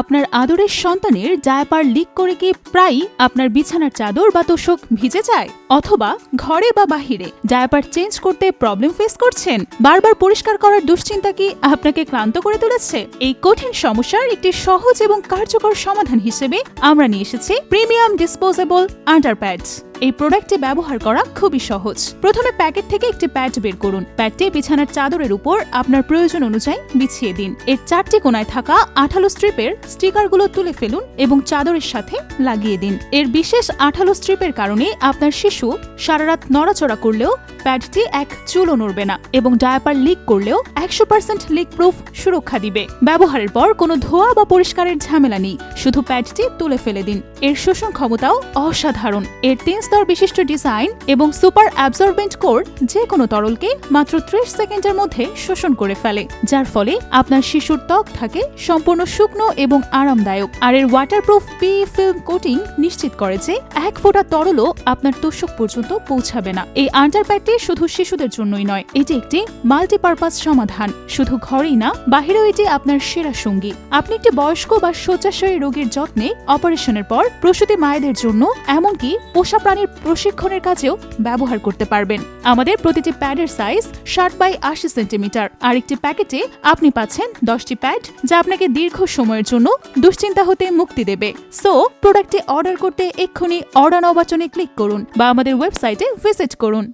আপনার আদরের সন্তানের ডায়াপার লিক করে কি প্রায়ই আপনার বিছানার চাদর বা তোষক ভিজে যায়? অথবা ঘরে বা বাহিরে ডায়াপার চেঞ্জ করতে প্রবলেম ফেস করছেন? বারবার পরিষ্কার করার দুশ্চিন্তা কি আপনাকে ক্লান্ত করে তুলেছে? এই কঠিন সমস্যার একটি সহজ এবং কার্যকর সমাধান হিসেবে আমরা নিয়ে এসেছি প্রিমিয়াম ডিসপোজেবল আন্ডারপ্যাডস এই প্রোডাক্টটি ব্যবহার করা খুবই সহজ। প্রথমে প্যাকেট থেকে একটি প্যাড বের করুন। প্যাডটি বিছানার চাদরের উপর আপনার প্রয়োজন অনুযায়ী বিছিয়ে দিন। এর চারটি কোনায় থাকা আঠালো স্ট্রিপের স্টিকারগুলো তুলে ফেলুন এবং চাদরের সাথে লাগিয়ে দিন। এর বিশেষ আঠালো স্ট্রিপের কারণে আপনার শিশু সারা রাত নড়াচড়া করলেও প্যাডটি এক চুলও নড়বে না এবং ডায়াপার লিক করলেও একশো পার্সেন্ট লিক প্রুফ সুরক্ষা দিবে। ব্যবহারের পর কোনো ধোয়া বা পরিষ্কারের ঝামেলা নেই। শুধু প্যাডটি তুলে ফেলে দিন। এর শোষণ ক্ষমতাও অসাধারণ। এর তিন স্তর বিশিষ্ট ডিজাইন এবং সুপার অ্যাবজর্বেন্ট কোর যে কোনো তরলকে মাত্র ত্রিশ সেকেন্ডের মধ্যে শোষণ করে ফেলে, যার ফলে আপনার শিশুর ত্বক থাকে সম্পূর্ণ শুকনো এবং আরামদায়ক। আর এর ওয়াটারপ্রুফ পি ফিল্ম কোটিং নিশ্চিত করে যে এক ফোঁটা তরলও আপনার তোষক পর্যন্ত পৌঁছাবে না। এই আন্ডারপ্যাডটি শুধু শিশুদের জন্যই নয়, এটি একটি মাল্টিপারপাস সমাধান। শুধু ঘরেই না, বাহিরেও এটি আপনার সেরা সঙ্গী। আপনি একটি বয়স্ক বা শয্যাশয়ী রোগীর যত্নে অপারেশনের পর প্রসূতি মায়েদের জন্য, এমনকি পোষা প্রাণীর প্রশিক্ষণের কাজেও ব্যবহার করতে পারবেন। আমাদের প্রতিটি প্যাডের সাইজ ষাট বাই আশি সেন্টিমিটার আর একটি প্যাকেটে আপনি পাচ্ছেন দশটি প্যাড যা আপনাকে দীর্ঘ সময়ের জন্য দুশ্চিন্তা হতে মুক্তি দেবে। সো প্রোডাক্টটি অর্ডার করতে এক্ষুনি অর্ডার নবাচনে ক্লিক করুন বা আমাদের ওয়েবসাইটে ভিজিট করুন।